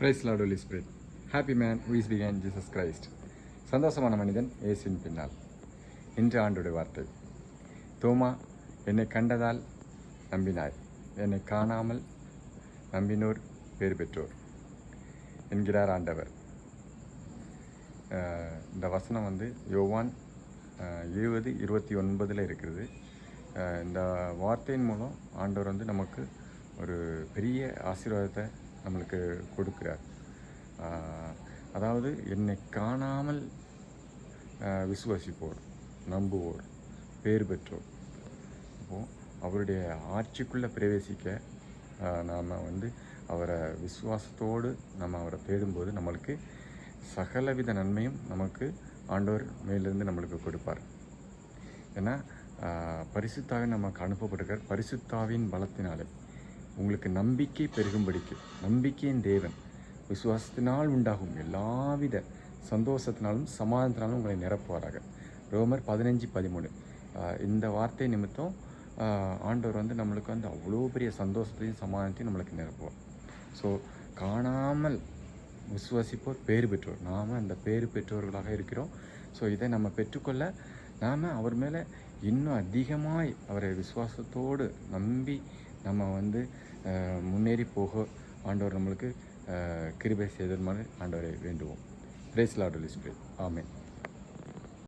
Praise lord holy spirit happy man views பிகேன் Jesus Christ சந்தோஷமான மனிதன் இயேசுவின் பின்னால். இன்று ஆண்டுடைய வார்த்தை. தோமா என்னை கண்டதால் நம்பினாய். என்னை காணாமல் நம்பினோர் பேர் பெற்றோர். என்கிறார் ஆண்டவர். இந்த வசனம் வந்து யோவான் இருபது இருபத்தி ஒன்பதில் இருக்கிறது. இந்த வார்த்தையின் மூலம் ஆண்டவர் வந்து நமக்கு ஒரு பெரிய ஆசீர்வாதத்தை நம்மளுக்கு கொடுக்கிறார். அதாவது என்னை காணாமல் விசுவாசிப்போர் நம்புவோர் பேர் பெற்றோர். அப்போது அவருடைய ஆட்சிக்குள்ளே பிரவேசிக்க நாம் வந்து அவரை விசுவாசத்தோடு நம்ம அவரை தேடும்போது நம்மளுக்கு சகலவித நன்மையும் நமக்கு ஆண்டவர் மேலிருந்து நம்மளுக்கு கொடுப்பார். ஏன்னா பரிசுத்தாவின் பரிசுத்தாக நமக்கு அனுப்பப்படுகிறார் பரிசுத்தாவின் பலத்தினாலே. உங்களுக்கு நம்பிக்கை பெருகும்படிக்கு நம்பிக்கையின் தேவன் விசுவாசத்தினால் உண்டாகும் எல்லாவித சந்தோஷத்தினாலும் சமாதானத்தினாலும் உங்களை நிரப்புவாராக. ரோமர் பதினஞ்சு பதிமூணு. இந்த வார்த்தை நிமித்தம் ஆண்டவர் வந்து நம்மளுக்கு வந்து அவ்வளோ பெரிய சந்தோஷத்தையும் சமாதானத்தையும் நம்மளுக்கு நிரப்புவார். ஸோ காணாமல் விசுவாசிப்போர் பேர் பெற்றோர். நாம் அந்த பேர் பெற்றோர்களாக இருக்கிறோம். ஸோ இதை நம்ம பெற்றுக்கொள்ள நாம் அவர் மேலே இன்னும் அதிகமாய் அவரை விசுவாசத்தோடு நம்பி நம்ம வந்து முன்னேறி போக ஆண்டவர் நம்மளுக்கு கிருபை செய்தல் மாதிரி ஆண்டவரை வேண்டுவோம். பிரேஸ் லாட் லிஸ்ட் ஆமென்